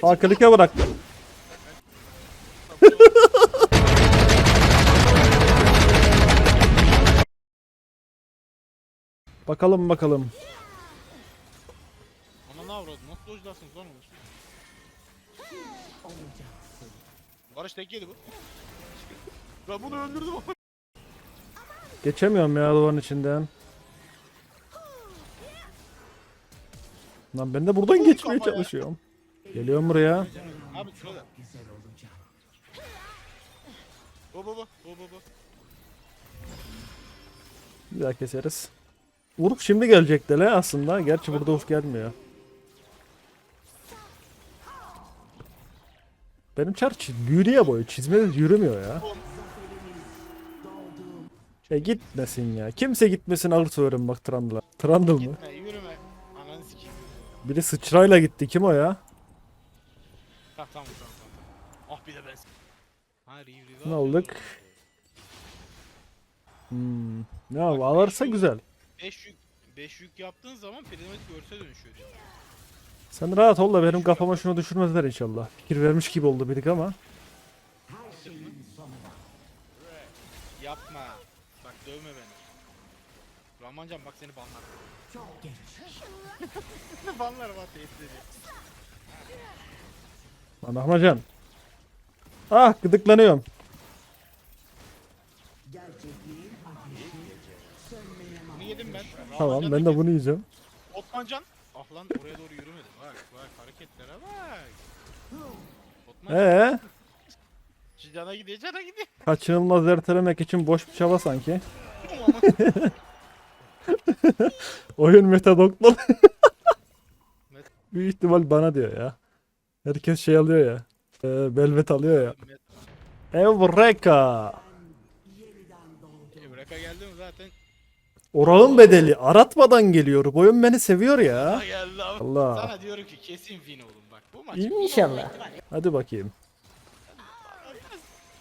Fakirlik'e bıraktım. Bakalım bakalım. Ana ne avradı? Nasıl dojlarsınız lan onu? Barış tek yedi bu. Ben bunu öldürdüm ama. Geçemiyorum ya duvarın içinden. Lan ben de buradan geçmeye kafaya. çalışıyorum. Geliyorum buraya. Abi şurada. Bu bu bu. Bu bu bu. Bir daha keseriz. Uruk şimdi gelecek de le aslında. Gerçi burada Uruk gelmiyor. Benim çar çiz- büyülüye boyu. Çizmede yürümüyor ya. E gitmesin ya. Kimse gitmesin ağır söylerim bak Trundle'a. Trundle mı? Gitme yürüme. Ananı sikeyim. Biri sıçrayla gitti. Kim o ya? Ha tamam tamam tamam. Ah bir de ben. Ha rev rev. Ne olduk? Hmm. Ne abi alırsa güzel. 5 yük 5 yük yaptığın zaman prizmatik örse dönüşüyor diyor. Sen rahat ol da benim kafama şunu düşürmezler inşallah. Fikir vermiş gibi oldu birlik ama. Yapma. Bak dövme beni. Rahmancan bak seni banlar. Çok geç. banlar bak tehdit ediyor. Lan Ahmacan. Ah gıdıklanıyorum. Bunu yedim ben. Tamam ben de bunu yiyeceğim. Otmancan. Ah lan oraya doğru yürümedim. Bak bak hareketlere bak. Otman Ee, cana gidiyor cana gidiyor. kaçınılmaz ertelemek için boş bir çaba sanki. Ama Oyun metadoktor. Met- Büyük ihtimal bana diyor ya. Herkes şey alıyor ya. Ee, Belvet alıyor ya. Eureka. Evreka geldi mi zaten? Orağın bedeli aratmadan geliyor. Bu oyun beni seviyor ya. Ha geldi abi. Allah. Sana diyorum ki kesin fin oğlum bak. Bu maç. İnşallah. Hadi bakayım.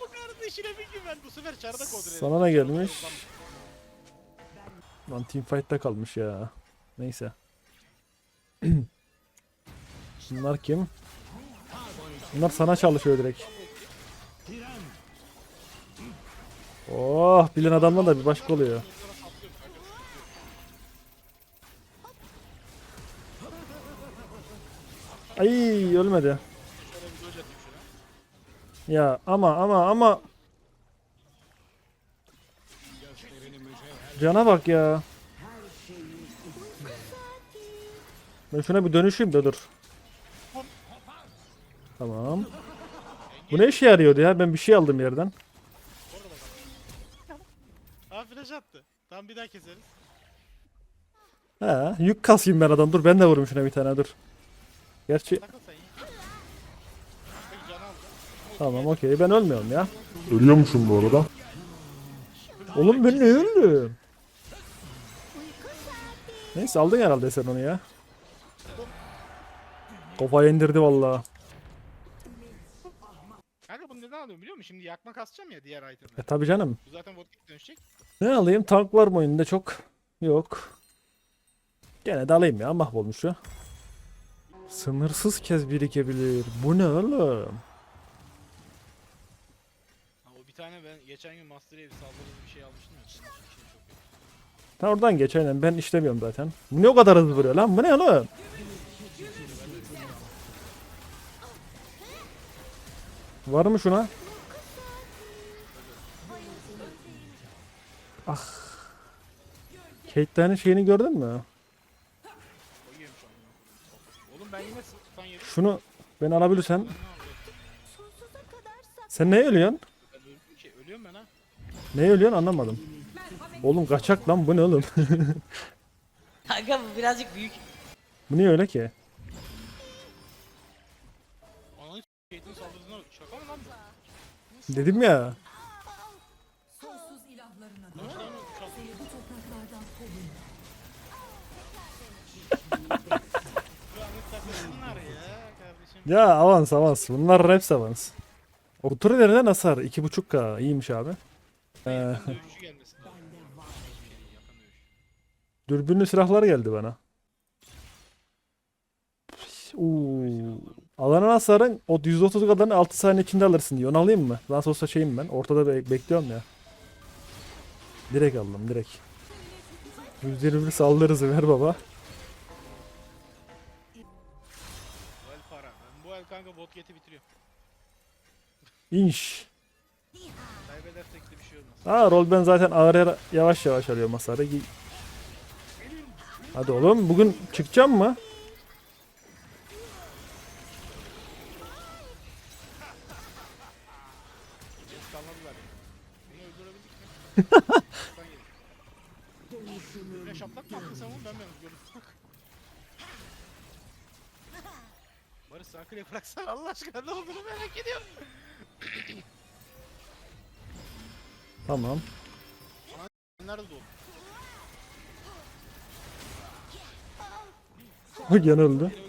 Bu kardeşine bir güven. Bu sefer çarda kontrol. Sana ne gelmiş? Lan teamfight'ta kalmış ya. Neyse. Bunlar kim? Bunlar sana çalışıyor direkt. Oh bilen adamla da bir başka oluyor. Ay ölmedi. Ya ama ama ama Cana bak ya. Ben şuna bir dönüşeyim de dur. Tamam. Bu ne işe yarıyordu ya? Ben bir şey aldım yerden. Aa flash attı. Tamam bir daha keseriz. He, yük kasayım ben adam. Dur ben de vurayım şuna bir tane dur. Gerçi Takıl sen ya. Peki can aldı. tamam okey ben ölmüyorum ya. Ölüyormuşum bu arada. Oğlum ben ne öldüm? Neyse aldın herhalde sen onu ya. Kafayı indirdi vallahi. Neden alıyorum biliyor musun? Şimdi yakma kasacağım ya diğer E itemleri. tabi canım. Bu zaten vodka dönüşecek. Ne alayım? Tank var mı oyunda çok? Yok. Gene de alayım ya mahvolmuş ya. Sınırsız kez birikebilir. Bu ne oğlum? Ha, o bir tane ben geçen gün Master Evi saldırılı bir şey almıştım ya. Onun için çok iyi. Ta oradan geç aynen ben işlemiyorum zaten. Bu ne o kadar hızlı vuruyor lan? Bu ne oğlum? Var mı şuna? Ah. Kate'lerin şeyini gördün mü? Oğlum ben yine stun yedim. Şunu ben yapıyorum? Sen neye ölüyorsun? Ben öldüm ki. Ölüyorum ben ha. Neye ölüyorsun anlamadım. Oğlum kaçak lan bu ne oğlum? Kanka bu birazcık büyük. bu niye öyle ki? Takılsınlar ya. Ya avans avans. Bunlar reps avans. Orta nereden hasar? 2.5k. İyiymiş abi. Ee, dürbünlü silahlar geldi bana. Oo. Alanın hasarın o %30 kadarını 6 saniye içinde alırsın diyor. Onu alayım mı? Nasıl olsa şeyim ben. Ortada be- bekliyorum ya. Direkt aldım direkt. %21 saldırı hızı ver baba. Bu el para. Ben bu el kanka bot geti bitiriyor. İnş. Kaybedersek de bir şey olmaz. Ha rol ben zaten ağır ağır yavaş yavaş alıyorum hasarı. Hadi oğlum bugün çıkacağım mı? Öldürebildik mi? Şaptan yedik. Ne şaplak mı attın sen onu ben mi yalnız gördüm? Barış sen kuleye bıraksana Allah aşkına ne olduğunu merak ediyorum. Tamam. Nerede doğdun? Gene öldü.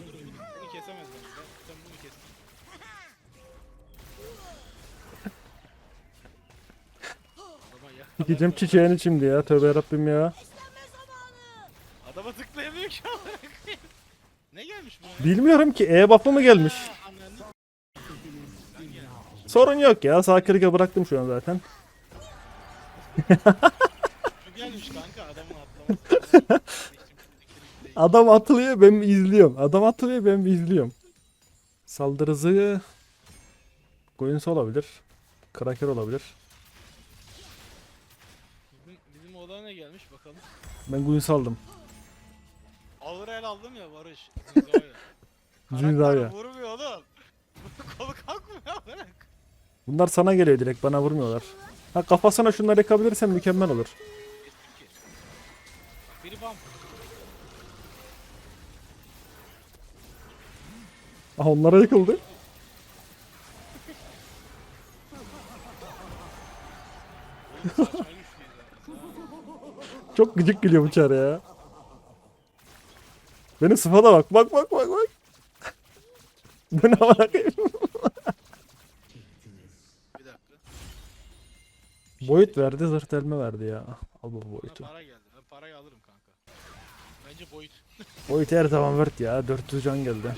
Dikeceğim çiçeğini şimdi ya. Tövbe yarabbim ya. Adama tıklayamıyor ki. Ne gelmiş ya? Bilmiyorum ki E buff'ı mı gelmiş? Sorun yok ya. Sağ klike bıraktım şu an zaten. Şu gelmiş kanka adamın atlaması. Adam atılıyor ben izliyorum. Adam atılıyor ben izliyorum. Saldırı hızı Goyunsa olabilir. Kraker olabilir. bizim, bizim odaya ne gelmiş bakalım. Ben Goyunsa aldım. Ağır el aldım ya Barış. Karakter vurmuyor oğlum. Kolu kalkmıyor bırak. Bunlar sana geliyor direkt bana vurmuyorlar. Ha kafasına şunları yakabilirsen mükemmel olur. Biri bam. Ah onlara yıkıldı. Çok gıcık gülüyor bu çare ya. Benim sıfata bak. Bak bak bak bak. Bu ne amına koyayım? Boyut verdi zırh delme verdi ya. Al bu boyutu. para geldi. Ben parayı alırım kanka. Bence boyut. Boyut her zaman vert ya. 400 can geldi.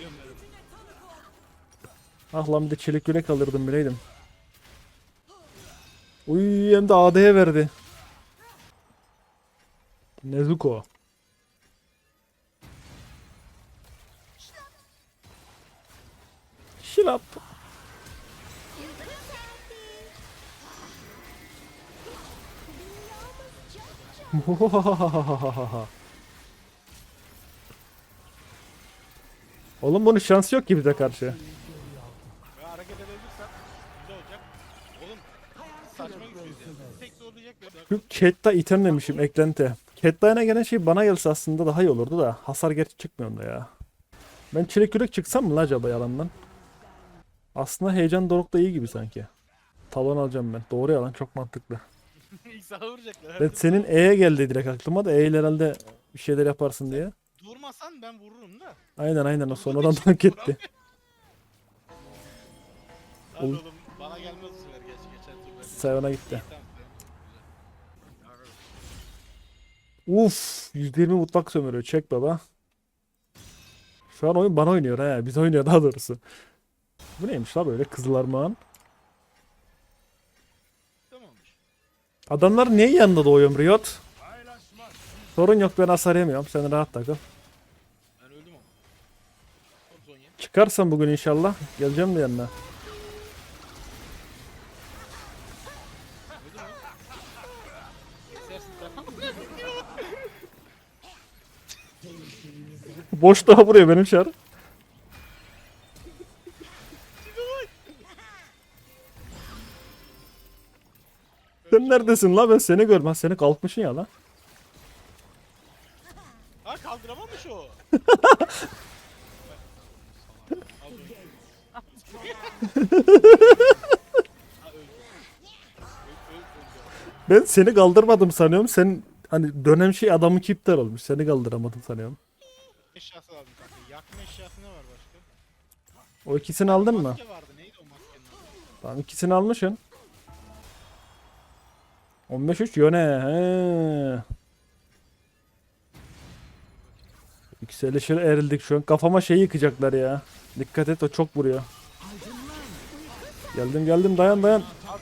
Ah lan bir de çelik yürek alırdım bileydim. Uy hem de AD'ye verdi. Nezuko. Şilap. Oğlum bunun şansı yok ki bize karşı. Ve hareket edebilirsem güzel olacak. Oğlum saçma güçlüyüz ya. Tek zorlayacak bir Şu Cat'ta item demişim eklenti. Cat'layına gelen şey bana gelse aslında daha iyi olurdu da hasar gerçi çıkmıyor da ya. Ben çelik yürek çıksam mı la acaba yalandan? Aslında heyecan dorukta iyi gibi sanki. Talon alacağım ben. Doğru yalan çok mantıklı. İlk sağa vuracaklar. Ben senin E'ye geldi direkt aklıma da E ile herhalde bir şeyler yaparsın diye. Durmasan ben vururum da. Aynen aynen o sonradan tank etti. Hadi Ol- oğlum bana gelmez bu sefer geç geçen tur ben. Sayona gitti. Tamam. Uf, %20 mutlak sömürüyor. Çek baba. Şu an oyun bana oynuyor ha. Biz oynuyor daha doğrusu. Bu neymiş la böyle kızılarmağın? Adamlar niye yanında doğuyorum Riot? Sorun yok ben hasar yemiyorum. Sen rahat takıl. Çıkarsan bugün inşallah geleceğim de yanına. Boş daha vuruyor benim şar. Sen neredesin la ben seni görmez seni kalkmışsın ya la. Ha kaldıramamış o. Ben seni kaldırmadım sanıyorum. Sen hani dönem şey adamın iptal olmuş. Seni kaldıramadım sanıyorum. Eşyası lazım kanka. Yakma eşyası ne var başka? O ikisini aldın mı? Maske vardı. Neydi o maskenin adı? Tamam ikisini almışsın. 15-3 yöne. He. Yükselişe erildik şu an. Kafama şey yıkacaklar ya. Dikkat et o çok vuruyor. Geldim geldim dayan dayan. Abi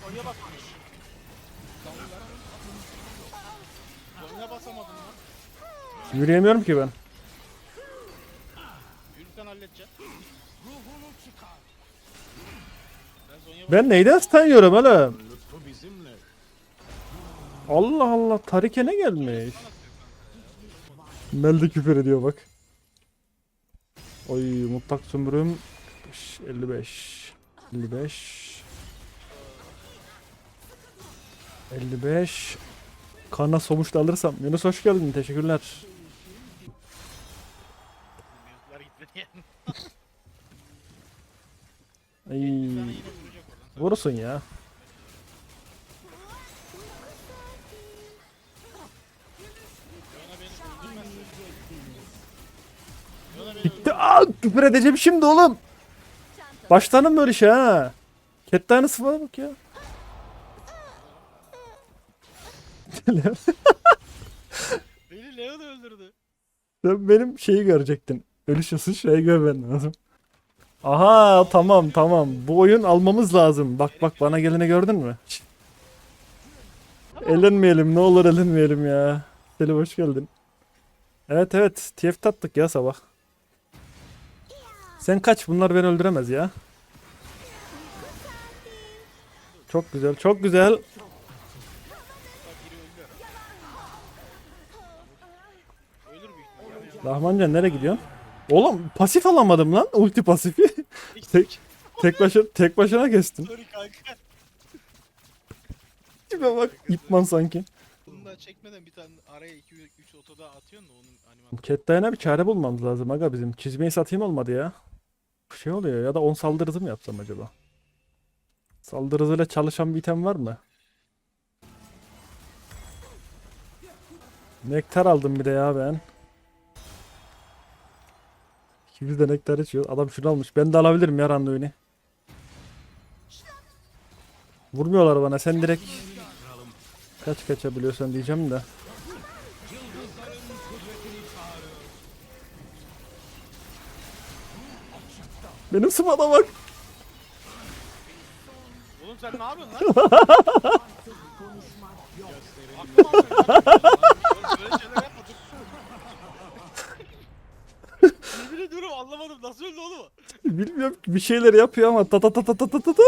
basamadım lan. Yürüyemiyorum ki ben. Ben neyden stun yiyorum öyle? Allah Allah Tarike ne gelmiş? Mel de küfür ediyor bak. Oy mutlak sömürüm 55 55 55 Kana somuç da alırsam. Yunus hoş geldin. Teşekkürler. Ay, vurursun ya. Gitti. Aa, küfür edeceğim şimdi oğlum. Baştanım böyle şey ha. Cat tanesi var bak ya. Beni Leon öldürdü. Sen benim şeyi görecektin. Ölüş şeyi görmen lazım. Aha tamam tamam. Bu oyun almamız lazım. Bak bak bana geleni gördün mü? Elenmeyelim ne olur elenmeyelim ya. Selim hoş geldin. Evet evet TF tattık ya sabah. Sen kaç bunlar beni öldüremez ya. Çok güzel çok güzel. Rahmancan nereye gidiyorsun? Oğlum pasif alamadım lan ulti pasifi. tek, tek, başına, tek başına kestin. Sorry kanka. Tipe bak ipman sanki. Bunu da çekmeden bir tane araya 2 3 otoda atıyorsun da onun animasyonu. Diana bir çare bulmamız lazım aga bizim. Çizmeyi satayım olmadı ya. Şey oluyor ya da 10 saldırı hızı mı yapsam acaba? Saldırı hızıyla çalışan bir item var mı? Nektar aldım bir de ya ben. İkimiz de nektar içiyoruz. Adam şunu almış. Ben de alabilirim ya randevuyu. Vurmuyorlar bana. Sen direkt kaç kaçabiliyorsan diyeceğim de. Benim sıfata bak. Oğlum sen ne yapıyorsun lan? anlamadım nasıl öldü oğlum? Bilmiyorum ki bir şeyler yapıyor ama ta ta ta ta ta ta ta.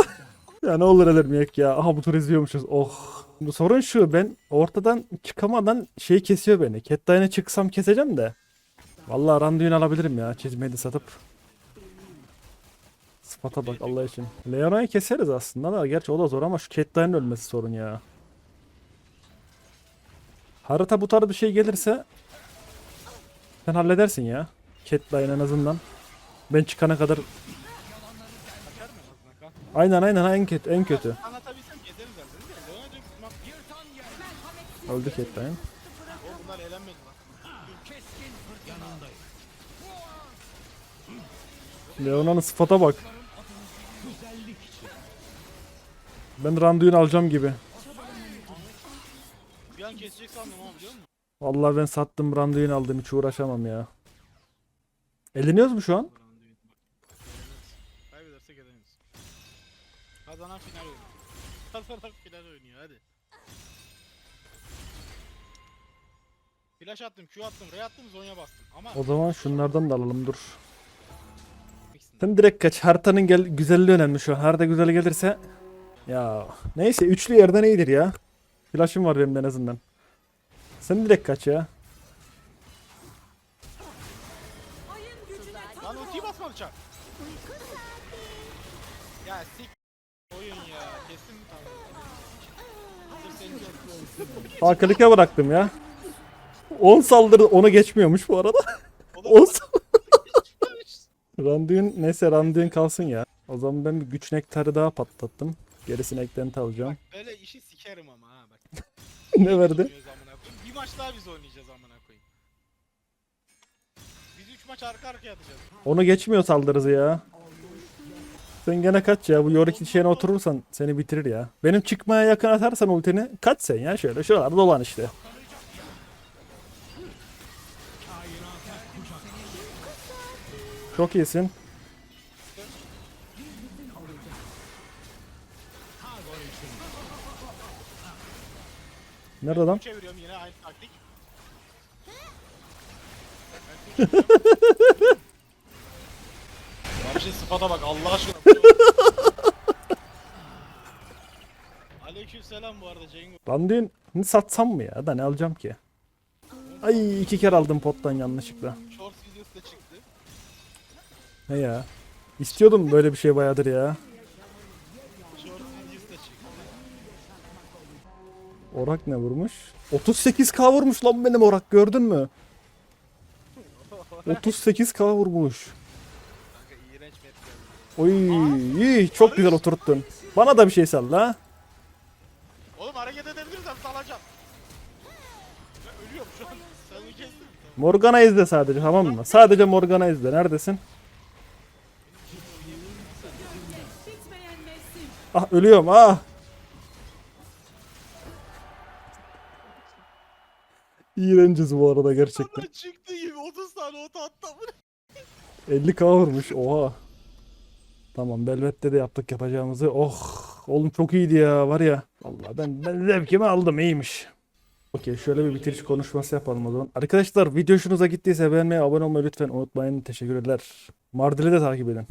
Ya ne olur eder elermeyek ya. Aha bu tur izliyormuşuz. Oh. Bu sorun şu ben ortadan çıkamadan şey kesiyor beni. Catdine'e çıksam keseceğim de. Vallahi randuin alabilirim ya çizmeyi de satıp. Spata bak Allah için. Leona'yı keseriz aslında da gerçi o da zor ama şu Catdine'in ölmesi sorun ya. Harita bu tarz bir şey gelirse sen halledersin ya. Cat Diana en azından. Ben çıkana kadar? Aynen aynen en kötü en kötü. Anlatabilsem gezeriz zaten değil mi? Leon'a dönüp bak bir Öldü Cat Diana. O bunlar eğlenmedi lan. Leona'nın sıfata bak. Ben randevunu alacağım gibi. Bir an kesecek sandım ama biliyor musun? Vallahi ben sattım randevunu aldım hiç uğraşamam ya. Eleniyoruz mu şu an? Kaybedersek edemeyiz. Kazanan final oynuyor. Kazanan final oynuyor hadi. Flash attım, Q attım, R attım, Zonya bastım. Ama O zaman şunlardan da alalım dur. Sen direkt kaç. Haritanın gel güzelliği önemli şu an. Harita güzel gelirse. Ya neyse üçlü yerden iyidir ya. Flash'ım var benim de en azından. Sen direkt kaç ya. Klike bıraktım ya. 10 saldırı onu geçmiyormuş bu arada. O da 10 Randevun neyse randevun kalsın ya. O zaman ben bir güç nektarı daha patlattım. Gerisini eklenti alacağım. Bak böyle işi sikerim ama ha bak. ne verdi? Bir maç daha biz oynayacağız amına koyayım. Biz 3 maç arka arkaya atacağız. Onu geçmiyor saldırısı ya. Sen gene kaç ya. Bu Yorick'in şeyine oturursan seni bitirir ya. Benim çıkmaya yakın atarsan ultini kaç sen ya şöyle. Şuralarda dolan işte. Çok iyisin. Nerede adam? Çeviriyorum yine aynı taktik. Ben çeviriyorum. Kardeşin sıfata bak Allah aşkına. Aleyküm selam bu arada Cengo. Lan dün bunu satsam mı ya? Da ne alacağım ki? Ay iki kere aldım pottan yanlışlıkla. Shorts videosu da çıktı. Ne ya? İstiyordum böyle bir şey bayağıdır ya. Shorts videosu da çıktı. Orak ne vurmuş? 38k vurmuş lan benim Orak gördün mü? 38k vurmuş. Kanka iğrenç map geldi. Oy iyi çok güzel oturttun. Bana da bir şey sal la. Oğlum hareket edebilirsem salacağım. Ben ölüyorum şu an. Sen onu kestin mi? Morgana izle sadece tamam mı? Sadece Morgana izle. Neredesin? Ah ölüyorum ah. İğrenciz bu arada gerçekten. Çıktı gibi 30 tane ota attım. 50k vurmuş oha. Tamam Belvet'te de yaptık yapacağımızı. Oh oğlum çok iyiydi ya var ya. Vallahi ben, ben zevkimi aldım iyiymiş. Okey şöyle bir bitiriş konuşması yapalım o zaman. Arkadaşlar video hoşunuza gittiyse beğenmeyi abone olmayı lütfen unutmayın. Teşekkürler. Mardil'i de takip edin.